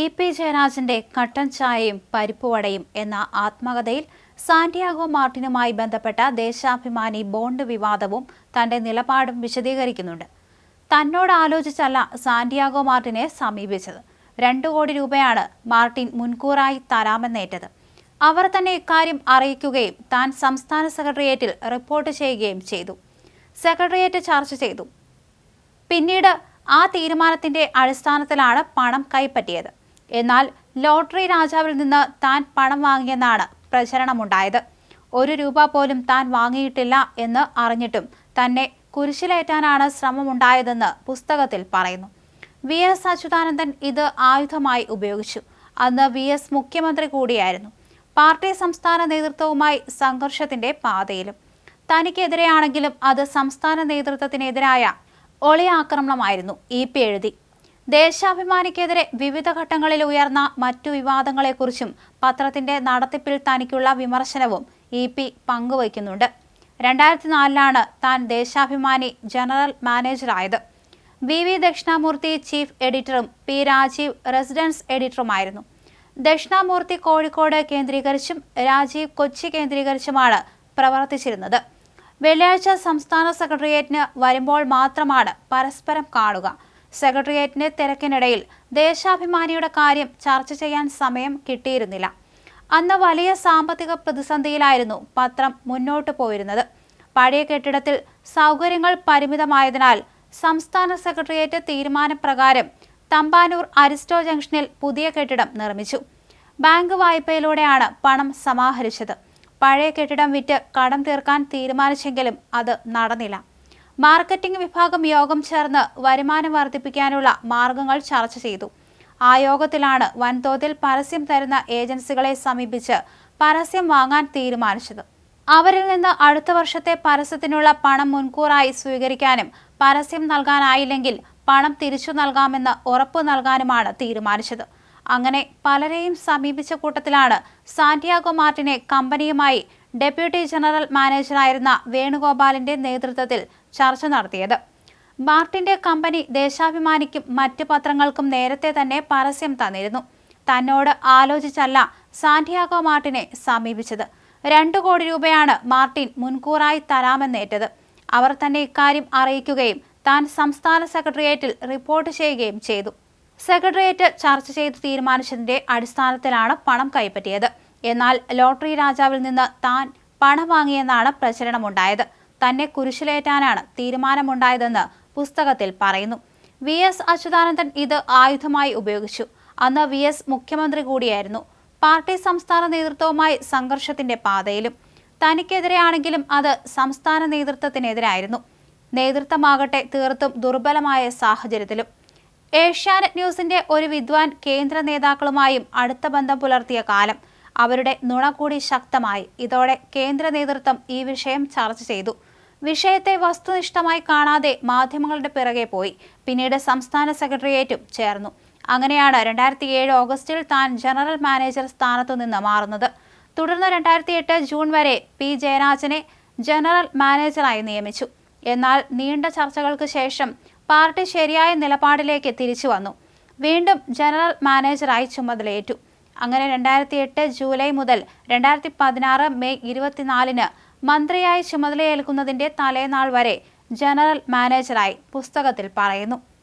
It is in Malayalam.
ഇ പി ജയരാജന്റെ കട്ടൻ ചായയും പരിപ്പുവടയും എന്ന ആത്മകഥയിൽ സാന്റിയാഗോ മാർട്ടിനുമായി ബന്ധപ്പെട്ട ദേശാഭിമാനി ബോണ്ട് വിവാദവും തന്റെ നിലപാടും വിശദീകരിക്കുന്നുണ്ട്. തന്നോട് ആലോചിച്ചല്ല സാന്റിയാഗോ മാർട്ടിനെ സമീപിച്ചത്. രണ്ടു കോടി രൂപയാണ് മാർട്ടിൻ മുൻകൂറായി തരാമെന്നേറ്റത്. അവർ തന്നെ ഇക്കാര്യം അറിയിക്കുകയും താൻ സംസ്ഥാന സെക്രട്ടേറിയറ്റിൽ റിപ്പോർട്ട് ചെയ്യുകയും ചെയ്തു. സെക്രട്ടേറിയറ്റ് ചർച്ച ചെയ്തു. പിന്നീട് ആ തീരുമാനത്തിന്റെ അടിസ്ഥാനത്തിലാണ് പണം കൈപ്പറ്റിയത്. എന്നാൽ ലോട്ടറി രാജാവിൽ നിന്ന് താൻ പണം വാങ്ങിയെന്നാണ് പ്രചരണമുണ്ടായത്. ഒരു രൂപ പോലും താൻ വാങ്ങിയിട്ടില്ല എന്ന് അറിഞ്ഞിട്ടും തന്നെ കുരിശിലേറ്റാനാണ് ശ്രമമുണ്ടായതെന്ന് പുസ്തകത്തിൽ പറയുന്നു. വി എസ് അച്യുതാനന്ദൻ ഇത് ആയുധമായി ഉപയോഗിച്ചു. അന്ന് വി എസ് മുഖ്യമന്ത്രി കൂടിയായിരുന്നു. പാർട്ടി സംസ്ഥാന നേതൃത്വവുമായി സംഘർഷത്തിന്റെ പാതയിലും. തനിക്കെതിരെയാണെങ്കിലും അത് സംസ്ഥാന നേതൃത്വത്തിനെതിരായ ഒളിയാക്രമണമായിരുന്നു. ഇ പി എഴുതി. ദേശാഭിമാനിക്കെതിരെ വിവിധ ഘട്ടങ്ങളിൽ ഉയർന്ന മറ്റു വിവാദങ്ങളെക്കുറിച്ചും പത്രത്തിന്റെ നടത്തിപ്പിൽ തനിക്കുള്ള വിമർശനവും ഇ പി പങ്കുവയ്ക്കുന്നുണ്ട്. രണ്ടായിരത്തി നാലിലാണ് താൻ ദേശാഭിമാനി ജനറൽ മാനേജറായത്. വി വി ദക്ഷിണാമൂർത്തി ചീഫ് എഡിറ്ററും പി രാജീവ് റെസിഡൻസ് എഡിറ്ററുമായിരുന്നു. ദക്ഷിണാമൂർത്തി കോഴിക്കോട് കേന്ദ്രീകരിച്ചും രാജീവ് കൊച്ചി കേന്ദ്രീകരിച്ചുമാണ് പ്രവർത്തിച്ചിരുന്നത്. വെള്ളിയാഴ്ച സംസ്ഥാന സെക്രട്ടേറിയറ്റിന് വരുമ്പോൾ മാത്രമാണ് പരസ്പരം കാണുക. സെക്രട്ടേറിയറ്റിന്റെ തിരക്കിനിടയിൽ ദേശാഭിമാനിയുടെ കാര്യം ചർച്ച ചെയ്യാൻ സമയം കിട്ടിയിരുന്നില്ല. അന്ന് വലിയ സാമ്പത്തിക പ്രതിസന്ധിയിലായിരുന്നു പത്രം മുന്നോട്ടു പോയിരുന്നത്. പഴയ കെട്ടിടത്തിൽ സൗകര്യങ്ങൾ പരിമിതമായതിനാൽ സംസ്ഥാന സെക്രട്ടേറിയറ്റ് തീരുമാനപ്രകാരം തമ്പാനൂർ അരിസ്റ്റോ ജംഗ്ഷനിൽ പുതിയ കെട്ടിടം നിർമ്മിച്ചു. ബാങ്ക് വായ്പയിലൂടെയാണ് പണം സമാഹരിച്ചത്. പഴയ കെട്ടിടം വിറ്റ് കടം തീർക്കാൻ തീരുമാനിച്ചെങ്കിലും അത് നടന്നില്ല. മാർക്കറ്റിംഗ് വിഭാഗം യോഗം ചേർന്ന് വരുമാനം വർദ്ധിപ്പിക്കാനുള്ള മാർഗങ്ങൾ ചർച്ച ചെയ്തു. ആ യോഗത്തിലാണ് വൻതോതിൽ പരസ്യം തരുന്ന ഏജൻസികളെ സമീപിച്ച് പരസ്യം വാങ്ങാൻ തീരുമാനിച്ചത്. അവരിൽ നിന്ന് അടുത്ത വർഷത്തെ പരസ്യത്തിനുള്ള പണം മുൻകൂറായി സ്വീകരിക്കാനും പരസ്യം നൽകാനായില്ലെങ്കിൽ പണം തിരിച്ചു നൽകാമെന്ന് ഉറപ്പു നൽകാനുമാണ് തീരുമാനിച്ചത്. അങ്ങനെ പലരെയും സമീപിച്ച കൂട്ടത്തിലാണ് സാന്റിയാഗോ മാർട്ടിനെ കമ്പനിയുമായി ഡെപ്യൂട്ടി ജനറൽ മാനേജറായിരുന്ന വേണുഗോപാലിന്റെ നേതൃത്വത്തിൽ ചർച്ച നടത്തിയത്. ബാർട്ടിന്റെ കമ്പനി ദേശാഭിമാനിക്കും മറ്റ് പത്രങ്ങൾക്കും നേരത്തെ തന്നെ പരസ്യം തന്നിരുന്നു. തന്നോട് ആലോചിച്ചല്ല സാന്റിയാഗോ മാർട്ടിനെ സമീപിച്ചത്. രണ്ടു കോടി രൂപയാണ് മാർട്ടിൻ മുൻകൂറായി തരാമെന്നേറ്റത്. അവർ തന്നെ ഇക്കാര്യം അറിയിക്കുകയും താൻ സംസ്ഥാന സെക്രട്ടേറിയറ്റിൽ റിപ്പോർട്ട് ചെയ്യുകയും ചെയ്തു. സെക്രട്ടേറിയറ്റ് ചർച്ച ചെയ്ത് തീരുമാനിച്ചതിന്റെ അടിസ്ഥാനത്തിലാണ് പണം കൈപ്പറ്റിയത്. എന്നാൽ ലോട്ടറി രാജാവിൽ നിന്ന് താൻ പണം വാങ്ങിയെന്നാണ് പ്രചരണമുണ്ടായത്. തന്നെ കുരിശിലേറ്റാനാണ് തീരുമാനമുണ്ടായതെന്ന് പുസ്തകത്തിൽ പറയുന്നു. വി. എസ്. അച്യുതാനന്ദൻ ഇത് ആയുധമായി ഉപയോഗിച്ചു. അന്ന് വി. എസ്. മുഖ്യമന്ത്രി കൂടിയായിരുന്നു. പാർട്ടി സംസ്ഥാന നേതൃത്വവുമായി സംഘർഷത്തിന്റെ പാതയിലും തനിക്കെതിരെയാണെങ്കിലും അത് സംസ്ഥാന നേതൃത്വത്തിനെതിരായിരുന്നു. നേതൃത്വമാകട്ടെ തീർത്തും ദുർബലമായ സാഹചര്യത്തിലും. ഏഷ്യാനെറ്റ് ന്യൂസിന്റെ ഒരു വിദ്വാൻ കേന്ദ്ര നേതാക്കളുമായും അടുത്ത ബന്ധം പുലർത്തിയ കാലം അവരുടെ നുണ കൂടി ശക്തമായി. ഇതോടെ കേന്ദ്ര നേതൃത്വം ഈ വിഷയം ചർച്ച ചെയ്തു. വിഷയത്തെ വസ്തുനിഷ്ഠമായി കാണാതെ മാധ്യമങ്ങളുടെ പിറകെ പോയി. പിന്നീട് സംസ്ഥാന സെക്രട്ടേറിയറ്റും ചേർന്നു. അങ്ങനെയാണ് രണ്ടായിരത്തി ഏഴ് ഓഗസ്റ്റിൽ താൻ ജനറൽ മാനേജർ സ്ഥാനത്തു നിന്ന് മാറുന്നത്. തുടർന്ന് രണ്ടായിരത്തി എട്ട് ജൂൺ വരെ പി ജയരാജനെ ജനറൽ മാനേജറായി നിയമിച്ചു. എന്നാൽ നീണ്ട ചർച്ചകൾക്ക് ശേഷം പാർട്ടി ശരിയായ നിലപാടിലേക്ക് തിരിച്ചു വന്നു. വീണ്ടും ജനറൽ മാനേജറായി ചുമതലയേറ്റു. അങ്ങനെ രണ്ടായിരത്തി എട്ട് ജൂലൈ മുതൽ രണ്ടായിരത്തി പതിനാറ് മെയ് ഇരുപത്തിനാലിന് മന്ത്രിയായി ചുമതലയേൽക്കുന്നതിന്റെ തലേനാൾ വരെ ജനറൽ മാനേജറായി പുസ്തകത്തിൽ പറയുന്നു.